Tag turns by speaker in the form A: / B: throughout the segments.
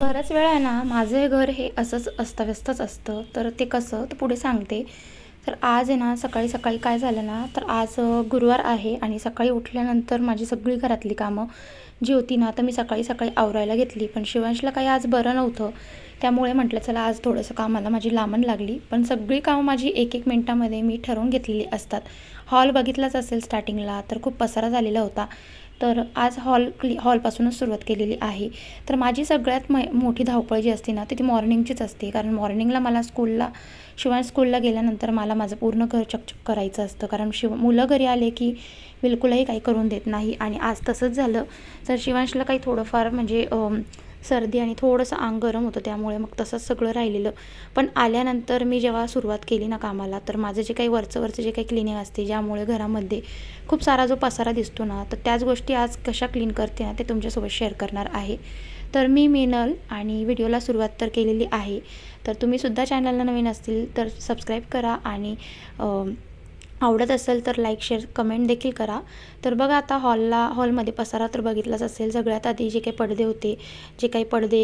A: बऱ्याच वेळा ना माझं हे घर हे असंच अस्तव्यस्तच असतं. तर ते कसं? तर पुढे सांगते. तर आज आहे ना सकाळी सकाळी काय झालं ना तर आज गुरुवार आहे आणि सकाळी उठल्यानंतर माझी सगळी घरातली कामं जी होती ना तर मी सकाळी सकाळी आवरायला घेतली. पण शिवांशला काही आज बरं नव्हतं. त्यामुळे म्हटलं चला आज थोडंसं कामाला माझी लांबण लागली. पण सगळी कामं माझी एक एक मिनटामध्ये मी ठरवून घेतलेली असतात. हॉल बघितलाच असेल स्टार्टिंगला तर खूप पसारा झालेला होता. तर आज हॉल क्ली हॉलपासूनच सुरुवात केलेली आहे. तर माझी सगळ्यात मै मोठी धावपळ जी असते ना ती ती मॉर्निंगचीच असते. कारण मॉर्निंगला मला स्कूलला शिवाय स्कूलला गेल्यानंतर मला माझं पूर्ण घर चकचक करायचं असतं. कारण शिव मुलं घरी आले की बिलकुलही काही करून देत नाही. आणि आज तसंच झालं. तर शिवांशला काही थोडंफार म्हणजे सर्दी आणि थोडंसं अंग गरम होतं त्यामुळे मग तसंच सगळं राहिलेलं. पण आल्यानंतर मी जेव्हा सुरुवात केली ना कामाला तर माझं जे काही वरचं वरचं जे काही क्लिनिंग असते ज्यामुळे घरामध्ये खूप सारा जो पसारा दिसतो ना तर त्याच गोष्टी आज कशा क्लीन करते ना ते तुमच्यासोबत शेअर करणार आहे. तर मी मिनल आणि व्हिडिओला सुरुवात तर केलेली आहे. तर तुम्हीसुद्धा चॅनलला नवीन असतील तर सबस्क्राईब करा आणि आवडत असेल तर लाईक शेअर कमेंट देखील करा. तर बघा आता हॉलला हॉलमध्ये पसारा तर बघितलाच असेल. सगळ्यात आधी जे काही पडदे होते जे काही पडदे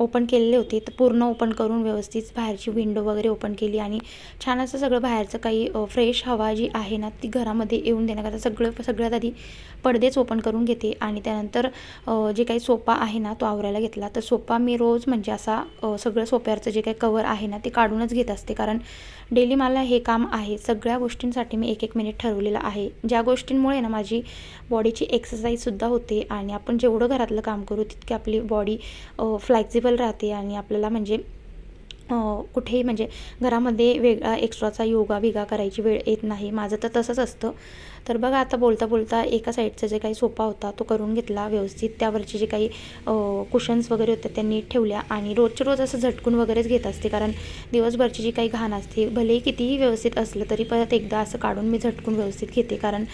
A: ओपन केलेले होते तर पूर्ण ओपन करून व्यवस्थित बाहेरची विंडो वगैरे ओपन केली आणि छान असं सगळं बाहेरचं काही फ्रेश हवा जी आहे ना ती घरामध्ये येऊन देण्याकरता सगळं सगळ्यात आधी पडदेच ओपन करून घेते आणि त्यानंतर जे काही सोपा आहे ना तो आवरायला घेतला. तर सोपा मी रोज म्हणजे असा सगळं सोप्यावरचं जे काही कवर आहे ना ते काढूनच घेत असते. कारण डेली मला हे काम आहे सगळ्या गोष्टींसाठी मी एक एक मिनिट ठरवलेलं आहे. ज्या गोष्टींमुळे ना माझी बॉडीची एक्सरसाइजसुद्धा होते आणि आपण जेवढं घरातलं काम करू तितकी आपली बॉडी फ्लेक्झिबल राहते आणि आपल्याला म्हणजे कुठेही म्हणजे घरामध्ये वेगळा एक्स्ट्राचा योगा बिगा करायची वेळ येत नाही. माझं तर तसंच असतं. तर बघा आता बोलता बोलता एका साईडचा जे काही सोफा होता तो करून घेतला व्यवस्थित. त्यावरचे जे काही कुशन्स वगैरे होते त्यांनी ठेवल्या आणि रोजच्या रोज असं झटकून वगैरेच घेत असते. कारण दिवसभरची जी काही घाण असते भलेही कितीही व्यवस्थित असलं तरी परत एकदा असं काढून मी झटकून व्यवस्थित घेते. कारण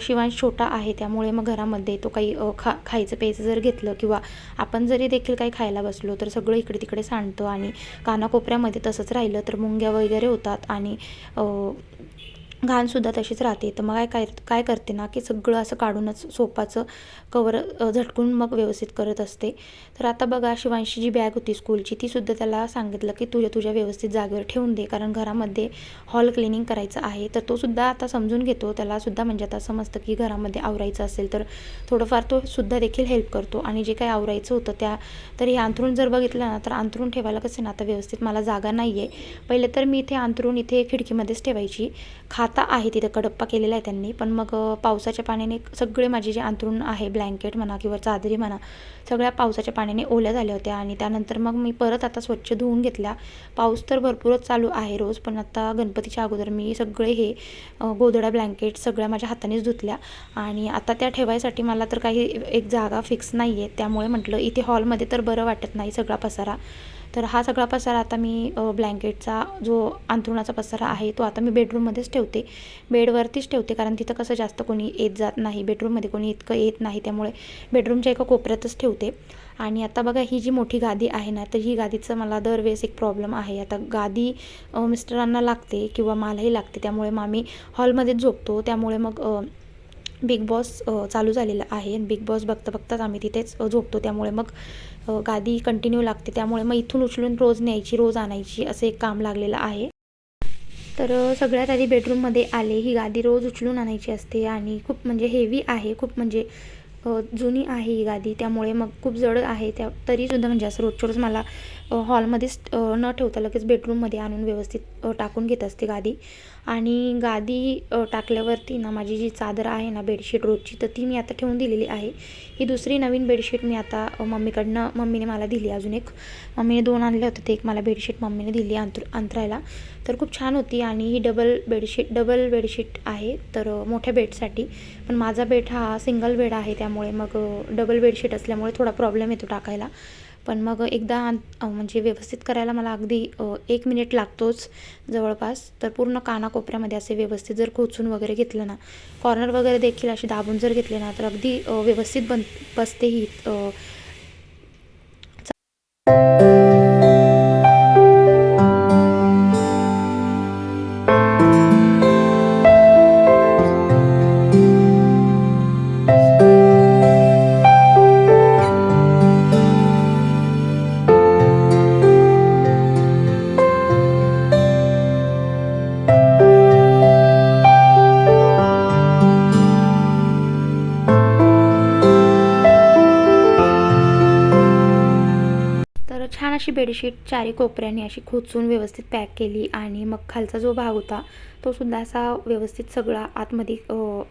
A: शिवांश छोटा आहे त्यामुळे मग घरामध्ये तो काही खा खायचं प्यायचं जर घेतलं किंवा आपण जरी देखील काही खायला बसलो तर सगळं इकडे तिकडे सांडतं आणि कानाकोपऱ्यामध्ये तसंच राहिलं तर मुंग्या वगैरे होतात आणि घाणसुद्धा तशीच राहते. तर मग काय काय काय करते ना की सगळं असं काढूनच सोपाचं कवर झटकून मग व्यवस्थित करत असते. तर आता बघा शिवांशी जी बॅग होती स्कूलची तीसुद्धा त्याला सांगितलं की तुझ्या तुझ्या व्यवस्थित जागेवर ठेवून दे कारण घरामध्ये हॉल क्लिनिंग करायचं आहे. तर तो सुद्धा आता समजून घेतो. त्याला सुद्धा म्हणजे आता समजतं की घरामध्ये आवरायचं असेल तर थोडंफार तो सुद्धा देखील हेल्प करतो. आणि जे काही आवरायचं होतं त्या तर हे अंथरूण जर बघितलं ना तर अंथरूण ठेवायला कसं ना आता व्यवस्थित मला जागा नाही आहे पहिले तर मी इथे अंथरूण इथे खिडकीमध्येच ठेवायची. खात आता आहे तिथं कडप्पा केलेला आहे त्यांनी. पण मग पावसाच्या पाण्याने सगळे माझे जे अंथरूण आहे ब्लँकेट म्हणा किंवा चादरी म्हणा सगळ्या पावसाच्या पाण्याने ओल्या झाल्या होत्या. आणि त्यानंतर मग मी परत आता स्वच्छ धुवून घेतल्या. पाऊस तर भरपूरच चालू आहे रोज पण आता गणपतीच्या अगोदर मी सगळे हे अ, गोधड्या ब्लँकेट सगळ्या माझ्या हातानेच धुतल्या. आणि आता त्या ठेवायसाठी मला तर काही एक जागा फिक्स नाही आहे त्यामुळे म्हटलं इथे हॉलमध्ये तर बरं वाटत नाही सगळा पसारा. तर हा सगळा पसारा आता मी ब्लँकेटचा जो अंथरुणाचा पसारा आहे तो आता मी बेडरूममध्येच ठेवते. बेडवरतीच ठेवते कारण तिथं कसं जास्त कोणी येत जात नाही. बेडरूममध्ये कोणी इतकं येत नाही त्यामुळे बेडरूमच्या एका कोपऱ्यातच ठेवते. आणि आता बघा ही जी मोठी गादी आहे ना तर ही गादीचं मला दरवेळेस एक प्रॉब्लेम आहे. आता गादी मिस्टरांना लागते किंवा मलाही लागते त्यामुळे मग आम्ही हॉलमध्येच झोपतो. त्यामुळे मग बिग बॉस चालू झालेला आहे आणि बिग बॉस बघता बघताच आम्ही तिथेच झोपतो. त्यामुळे मग गादी कंटिन्यू लागते. त्यामुळे मग इथून उचलून रोज न्यायची रोज आणायची असं एक काम लागलेलं आहे. तर सगळ्यात आधी बेडरूममध्ये आले. ही गादी रोज उचलून आणायची असते आणि खूप म्हणजे हेवी आहे. खूप म्हणजे जुनी आहे ही गादी. त्यामुळे मग खूप जड आहे. त्या तरीसुद्धा म्हणजे असं रोजच्या रोज मला हॉलमध्येच न ठेवता लगेच बेडरूममध्ये आणून व्यवस्थित टाकून घेत असते गादी. आणि गादी टाकल्यावरती ना माझी जी चादर आहे ना बेडशीट रोजची तर ती मी आता ठेवून दिलेली आहे. ही दुसरी नवीन बेडशीट मी आता मम्मीकडनं मम्मीने मला दिली अजून एक. मम्मीने दोन आणले होते ते एक मला बेडशीट मम्मीने दिली अंतर अंतरायला. तर खूप छान होती आणि ही डबल बेडशीट डबल बेडशीट आहे तर मोठ्या बेडसाठी. पण माझा बेड हा सिंगल बेड आहे त्यामुळे मग डबल बेडशीट असल्यामुळे थोडा प्रॉब्लेम येतो टाकायला. पण मग एकदा म्हणजे व्यवस्थित करायला मला अगदी एक मिनिट लागतोच जवळपास. तर पूर्ण कानाकोपऱ्यामध्ये असे व्यवस्थित जर खोचून वगैरे घेतलं ना कॉर्नर वगैरे देखील असे दाबून जर घेतले ना तर अगदी व्यवस्थित बन बसते ही बेडशीट चारी कोपऱ्याने अशी खोचून व्यवस्थित पॅक केली आणि मग खालचा जो भाग होता तो सुद्धा असा व्यवस्थित सगळा आतमध्ये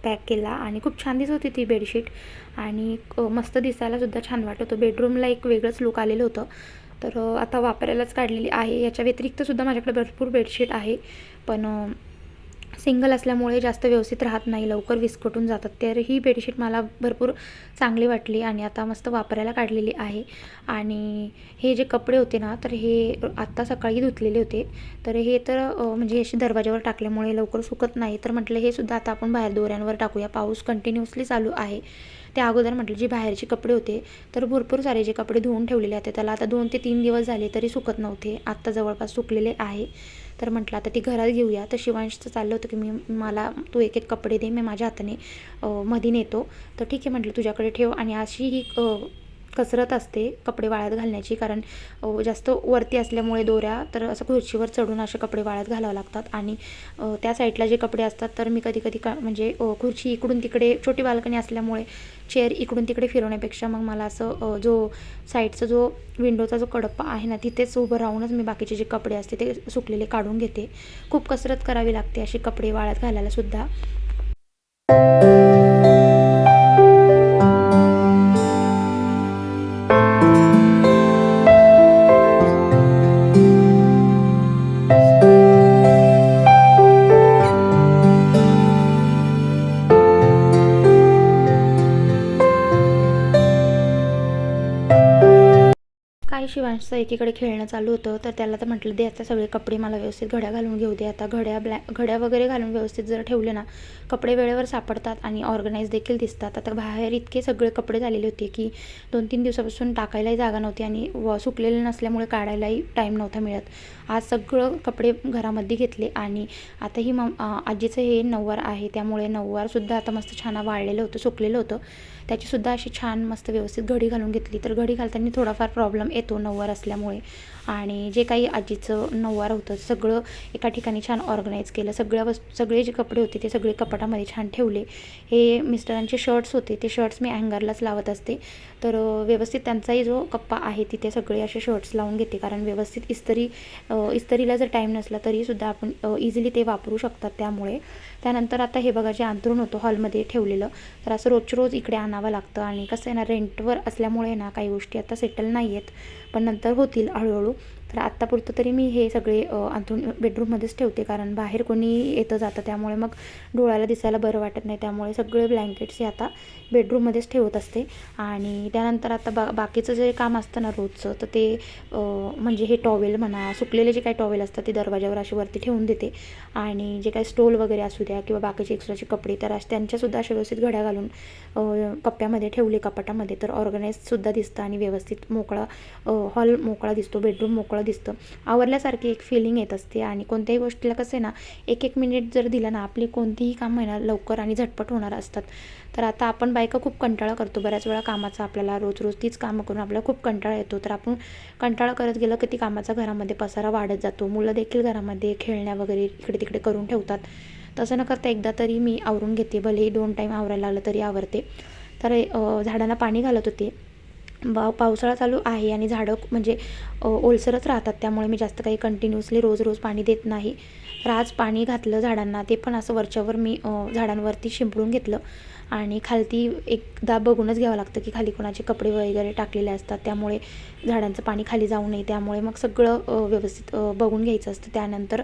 A: पॅक केला आणि खूप छान दिसत होती ती बेडशीट. आणि मस्त दिसायला सुद्धा छान वाटत होतं. बेडरूमला एक वेगळंच लुक आलेलं होतं. तर आता वापरायलाच काढलेली आहे. याच्या व्यतिरिक्त सुद्धा माझ्याकडे भरपूर बेडशीट आहे. पण सिंगल असल्यामुळे जास्त व्यवस्थित राहत नाही लवकर विस्कटून जातात. तर ही बेडशीट मला भरपूर चांगली वाटली आणि आता मस्त वापरायला काढलेली आहे. आणि हे जे कपडे होते ना तर हे आत्ता सकाळी धुतलेले होते. तर हे तर म्हणजे असे दरवाज्यावर टाकल्यामुळे लवकर सुकत नाही. तर म्हटलं हे सुद्धा आता आपण बाहेर दोऱ्यांवर टाकूया. पाऊस कंटिन्युअसली चालू आहे. त्या अगोदर म्हटलं जे बाहेरचे कपडे होते तर भरपूर सारे जे कपडे धुवून ठेवलेले होते त्याला आता दोन ते तीन दिवस झाले तरी सुकत नव्हते. आत्ता जवळपास सुकलेले आहे. तर म्हटलं आता ती घरात घेऊया. तर शिवांशचं चाललं होतं की मी मला तू एक एक कपडे दे मी माझ्या हाताने मध्ये नेतो तर ठीक आहे म्हटलं तुझ्याकडे ठेव. आणि अशी ही कसरत असते कपडे वाळत घालण्याची कारण जास्त वरती असल्यामुळे दोऱ्या तर असं खुर्चीवर चढून असे कपडे वाळत घालावं लागतात. आणि त्या साईडला जे कपडे असतात तर मी कधी कधी का म्हणजे खुर्ची इकडून तिकडे छोटी बाल्कनी असल्यामुळे चेअर इकडून तिकडे फिरवण्यापेक्षा मग मला असं जो साईडचा जो विंडोचा जो कडप्पा आहे ना तिथेच उभं राहूनच मी बाकीचे जे कपडे असते ते सुकलेले काढून घेते. खूप कसरत करावी लागते असे कपडे वाळत घालायला काय शिवांशचं एकीकडे खेळणं चालू होतं तर त्याला तर म्हटलं दे आता सगळे कपडे मला व्यवस्थित घड्या घालून घेऊ दे. आता घड्या ब्लॅ घड्या वगैरे घालून व्यवस्थित जर ठेवले ना कपडे वेळेवर सापडतात आणि ऑर्गनाईज देखील दिसतात. आता बाहेर इतके सगळे कपडे झालेले होते की दोन तीन दिवसापासून टाकायलाही जागा नव्हती आणि व सुकलेले नसल्यामुळे काढायलाही टाईम नव्हता मिळत. आज सगळं कपडे घरामध्ये घेतले आणि आता ही मम आजीचं हे नऊवार आहे. त्यामुळे नऊवारसुद्धा आता मस्त छान वाळलेलं होतं सुकलेलं होतं. त्याचीसुद्धा अशी छान मस्त व्यवस्थित घडी घालून घेतली. तर घडी घालताना थोडाफार प्रॉब्लेम येतो नऊवार असल्यामुळे. आणि जे काही आजीचं नऊवार होतं सगळं एका ठिकाणी छान ऑर्गनाईज केलं. सगळ्या वस्तू सगळे जे कपडे होते ते सगळे कपाटामध्ये छान ठेवले. हे मिस्टरांचे शर्ट्स होते ते शर्ट्स मी हँगरलाच लावत असते. तर व्यवस्थित त्यांचाही जो कप्पा आहे तिथे सगळे असे शर्ट्स लावून घेते. कारण व्यवस्थित इस्त्री इस्तरीला इस्त्रीला जर टाईम नसला तरीसुद्धा आपण इझिली ते वापरू शकतात त्यामुळे. त्यानंतर आता हे बघा जे अंथरूण होतं हॉलमध्ये ठेवलेलं तर असं रोज रोज इकडे आणावं लागतं. आणि कसं आहे ना रेंटवर असल्यामुळे ना काही गोष्टी आता सेटल नाही आहेत. पण नंतर होतील हळूहळू. तर आत्तापुरतं तरी मी हे सगळे अ, अंथरूण बेडरूममध्येच ठेवते. कारण बाहेर कोणी येतं जातं त्यामुळे मग डोळ्याला दिसायला बरं वाटत नाही. त्यामुळे सगळे ब्लँकेट्स हे आता बेडरूममध्येच ठेवत असते. आणि त्यानंतर आता बा बाकीचं जे काम असतं ना रोजचं तर ते म्हणजे हे टॉवेल म्हणा सुकलेले जे काही टॉवेल असतात ते दरवाजावर अशी वरती ठेवून देते. आणि जे काही स्टोल वगैरे असू द्या किंवा बाकीचे एक्स्ट्राचे कपडे तर असे त्यांच्यासुद्धा अशा व्यवस्थित घड्या घालून कप्प्यामध्ये ठेवले कपाटामध्ये. तर ऑर्गनाईजसुद्धा दिसतं आणि व्यवस्थित मोकळा हॉल मोकळा दिसतो बेडरूम मोकळा दिसतं. आवरल्यासारखी एक फिलिंग येत असते आणि कोणत्याही गोष्टीला कसं आहे ना एक एक मिनिट जर दिलं ना आपली कोणतीही काम आहे ना लवकर आणि झटपट होणार असतात. तर आता आपण बायका खूप कंटाळा करतो. बऱ्याच वेळा कामाचा आपल्याला रोज रोज तीच कामं करून आपल्याला खूप कंटाळा येतो. तर आपण कंटाळा करत गेलं की ती कामाचा घरामध्ये पसारा वाढत जातो. मुलं देखील घरामध्ये खेळण्या वगैरे इकडे तिकडे करून ठेवतात. तसं न करता एकदा तरी मी आवरून घेते. भलेही दोन टाईम आवरायला लागलं तरी आवरते. तर झाडांना पाणी घालत होते. बा पावसाळा चालू आहे आणि झाडं म्हणजे ओलसरच राहतात. त्यामुळे मी जास्त काही कंटिन्युअसली रोज रोज पाणी देत नाही. तर आज पाणी घातलं झाडांना. ते पण असं वरच्यावर मी झाडांवरती शिंपडून घेतलं. आणि खालती एकदा बघूनच घ्यावं लागतं की खाली कोणाचे कपडे वगैरे टाकलेले असतात. त्यामुळे झाडांचं पाणी खाली जाऊ नये. त्यामुळे मग सगळं व्यवस्थित बघून घ्यायचं असतं. त्यानंतर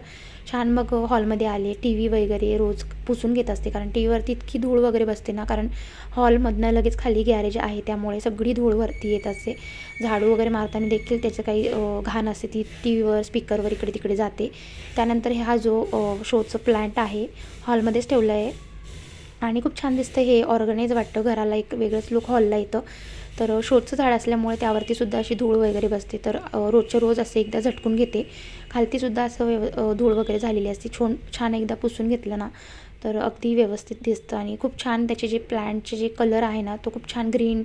A: छान मग हॉलमध्ये आले टी व्ही वगैरे रोज पुसून घेत असते. कारण टी व्हीवरती इतकी धूळ वगैरे बसते ना कारण हॉलमधनं लगेच खाली गॅरेज आहे त्यामुळे सगळी धूळ वरती येत असते. झाडू वगैरे मारताना देखील त्याचं काही घाण असते ती टी व्हीवर स्पीकरवर इकडे तिकडे जाते. त्यानंतर हा जो शोचं प्लॅन्ट आहे हॉलमध्येच ठेवलं आहे आणि खूप छान दिसतं हे ऑर्गनाईज वाटतं. घराला एक वेगळंच लुक हॉलला येतं. तर शोचं झाड असल्यामुळे त्यावरती सुद्धा अशी धूळ वगैरे बसते. तर रोजच्या रोज असे एकदा झटकून घेते. खालतीसुद्धा असं व्यव धूळ वगैरे झालेली असते. छोन छान एकदा पुसून घेतलं ना तर अगदी व्यवस्थित दिसतं आणि खूप छान त्याचे जे प्लॅन्टचे जे कलर आहे ना तो खूप छान ग्रीन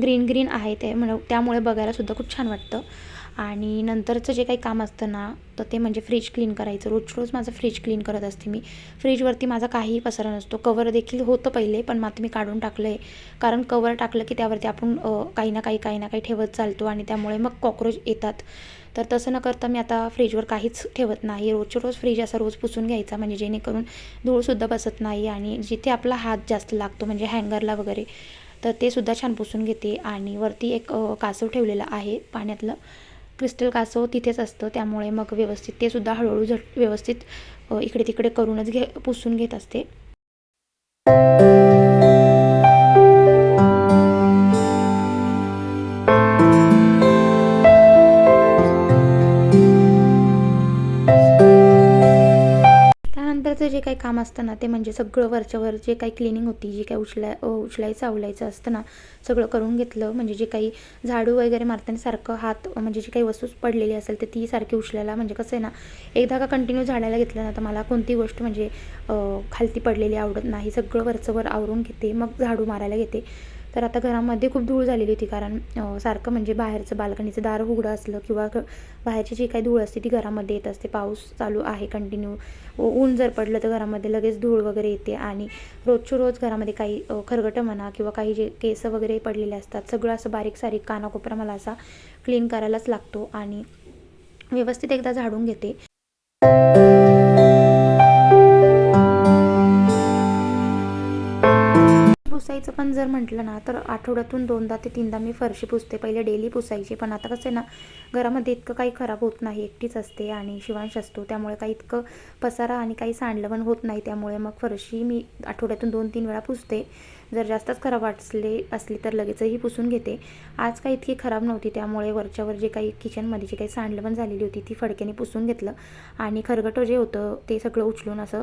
A: ग्रीन ग्रीन आहे. ते म्हण त्यामुळे बघायलासुद्धा खूप छान वाटतं. आणि नंतरचं जे काही काम असतं ना तर ते म्हणजे फ्रीज क्लीन करायचं. रोज रोज माझं फ्रीज क्लीन करत असते मी. फ्रीजवरती माझा काहीही पसारा नसतो. कवर देखील होतं पहिले पण मग मी काढून टाकलं आहे कारण कवर टाकलं की त्यावरती आपण काही ना काही काही ना काही ठेवत चालतो आणि त्यामुळे मग कॉक्रोच येतात. तर तसं न करता मी आता फ्रीजवर काहीच ठेवत नाही. रोजच्या रोज फ्रीज असा रोज पुसून घ्यायचा म्हणजे जेणेकरून धूळसुद्धा बसत नाही आणि जिथे आपला हात जास्त लागतो म्हणजे हँगरला वगैरे तर ते सुद्धा छान पुसून घेते. आणि वरती एक कासव ठेवलेलं आहे पाण्यातलं. क्रिस्टल कासव तिथेच असतं. त्यामुळे मग व्यवस्थित ते सुद्धा हळूहळू झट व्यवस्थित इकडे तिकडे करूनच घे पुसून घेत असते. काम असतं ना ते म्हणजे सगळं वरच्यावर जे काही क्लिनिंग होती जे काही उचलाय उचलायचं आवलायचं असतं ना सगळं करून घेतलं. म्हणजे जे काही झाडू वगैरे मारताना सारखं हात म्हणजे जी काही वस्तू पडलेली असेल तर ती सारखी उचलायला. म्हणजे कसं आहे ना एकदा का कंटिन्यू झाडायला घेतलं ना तर मला कोणती गोष्ट म्हणजे खालती पडलेली आवडत नाही. सगळं वरचंवर आवरून घेते मग झाडू मारायला घेते. तर आता घरामध्ये खूप धूळ झालेली होती कारण सारखं म्हणजे बाहेरचं बाल्कनीचं दार उघडं असलं किंवा बाहेरची जी काही धूळ असते ती घरामध्ये येत असते. पाऊस चालू आहे कंटिन्यू. ऊन जर पडलं तर घरामध्ये लगेच धूळ वगैरे येते आणि रोजच्या रोज घरामध्ये काही खरगटं म्हणा किंवा काही जे केस वगैरे पडलेले असतात सगळं असं बारीक सारीक कानाकोपरा मला असा क्लीन करायलाच लागतो आणि व्यवस्थित एकदा झाडून घेते. पुसायचं पण जर म्हटलं ना तर आठवड्यातून दोनदा ते तीनदा मी फरशी पुसते. पहिले डेली पुसायची पण आता कसं आहे ना घरामध्ये इतकं काही खराब होत नाही एकटीच असते आणि शिवांश असतो. त्यामुळे काही इतकं पसारा आणि काही सांडलं पण होत नाही. त्यामुळे मग फरशी मी आठवड्यातून दोन तीन वेळा पुसते. जर जास्तच खराब वाटले असली तर लगेचही पुसून घेते. आज काही इतकी खराब नव्हती. त्यामुळे वरच्यावर जे काही किचनमध्ये जे काही सांडलं पण झालेली होती ती फडक्याने पुसून घेतलं. आणि खरगटं जे होतं ते सगळं उचलून असं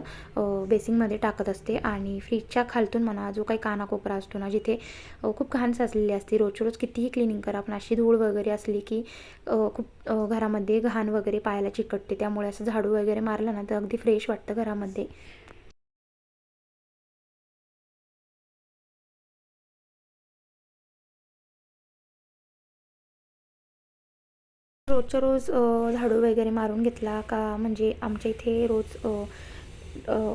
A: बेसिंगमध्ये टाकत असते. आणि फ्रीजच्या खालतून म्हणा जो काही कोपरा असतो ना जिथे खूप घाण साचलेली असते. रोजच्या रोज कितीही क्लिनिंग करा पण अशी धूळ वगैरे असली की खूप घरामध्ये घाण वगैरे पायाला चिकटते. त्यामुळे असं झाडू वगैरे मारलं ना तर अगदी फ्रेश वाटतं घरामध्ये. रोजच्या रोज झाडू वगैरे मारून घेतला का? म्हणजे आमच्या इथे रोज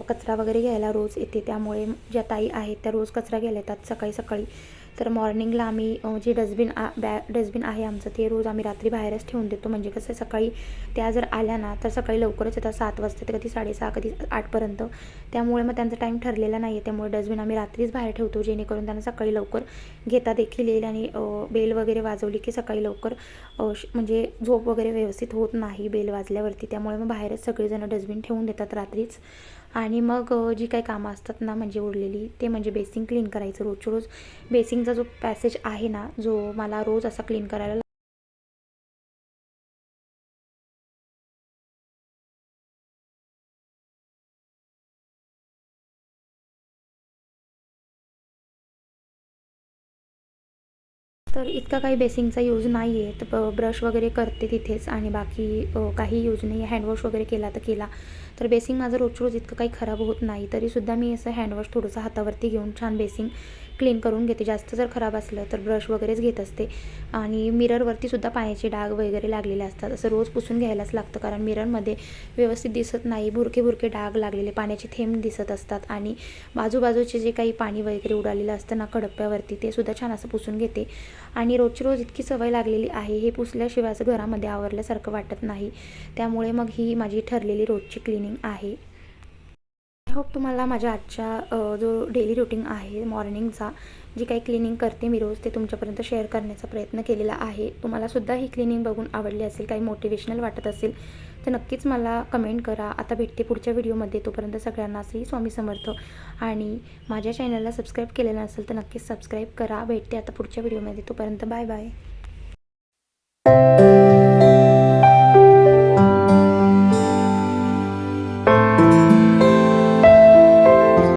A: कचरा वगैरे घ्यायला रोज येते. त्यामुळे ज्या ताई आहेत त्या रोज कचरा घ्यायला येतात सकाळी सकाळी. तर मॉर्निंगला आम्ही जे डस्टबिन आ बॅ डस्टबिन आहे आमचं ते रोज आम्ही रात्री बाहेरच ठेवून देतो. म्हणजे कसं सकाळी त्या जर आल्या ना तर सकाळी लवकरच येतात सात वाजता ते कधी साडेसहा कधी आठपर्यंत त्यामुळे मग त्यांचा टाईम ठरलेला नाही आहे त्यामुळे डस्टबिन आम्ही रात्रीच बाहेर ठेवतो जेणेकरून त्यांना सकाळी लवकर घेता देखील येईल आणि बेल वगैरे वाजवली की सकाळी लवकर श- म्हणजे झोप वगैरे व्यवस्थित होत नाही बेल वाजल्यावरती. त्यामुळे मग बाहेरच सगळेजणं डस्टबिन ठेवून देतात रात्रीच. आणि मग जी काही कामं असतात ना म्हणजे उरलेली ते म्हणजे बेसिंग क्लीन करायचं रोजच्या रोज बेसिंगचा जो पॅसेज आहे ना जो मला रोज असा क्लीन करायला तर इतका काही बेसिंगचा यूज नाही आहे तर ब्रश वगैरे करते तिथेच आणि बाकी काही यूज नाही हँडवॉश वगैरे केला तर केला. तर बेसिंग माझं रोज रोज इतकं काही खराब होत नाही. तरीसुद्धा मी असं हँडवॉश थोडंसं हातावरती घेऊन छान बेसिंग क्लीन करून घेते. जास्त जर खराब असलं तर ब्रश वगैरेच घेत असते. आणि मिररवरती सुद्धा पाण्याचे डाग वगैरे लागलेले असतात. असं रोज पुसून घ्यायलाच लागतं. कारण मिररमध्ये व्यवस्थित दिसत नाही. भुरके भुरके डाग लागलेले पाण्याचे थेंब दिसत असतात. आणि बाजूबाजूचे जे काही पाणी वगैरे उडालेलं असतं ना कडप्प्यावरती ते सुद्धा छान असं पुसून घेते. आणि रोजची रोज इतकी सवय लागलेली आहे. हे पुसल्याशिवाय असं घरामध्ये आवरल्यासारखं वाटत नाही. त्यामुळे मग ही माझी ठरलेली रोजची क्लिनिंग आहे. आय होप तुम्हाला माझ्या आजच्या जो डेली रुटीन आहे मॉर्निंगचा जी काही क्लिनिंग करते मी रोज ते तुमच्यापर्यंत शेअर करण्याचा प्रयत्न केलेला आहे. तुम्हालासुद्धा ही क्लिनिंग बघून आवडली असेल काही मोटिवेशनल वाटत असेल तर नक्कीच मला कमेंट करा. आता भेटते पुढच्या व्हिडिओमध्ये तोपर्यंत सगळ्यांना श्री स्वामी समर्थ. आणि माझ्या चॅनलला सबस्क्राईब केलेलं नसेल तर नक्कीच सबस्क्राईब करा. भेटते आता पुढच्या व्हिडिओमध्ये तोपर्यंत बाय बाय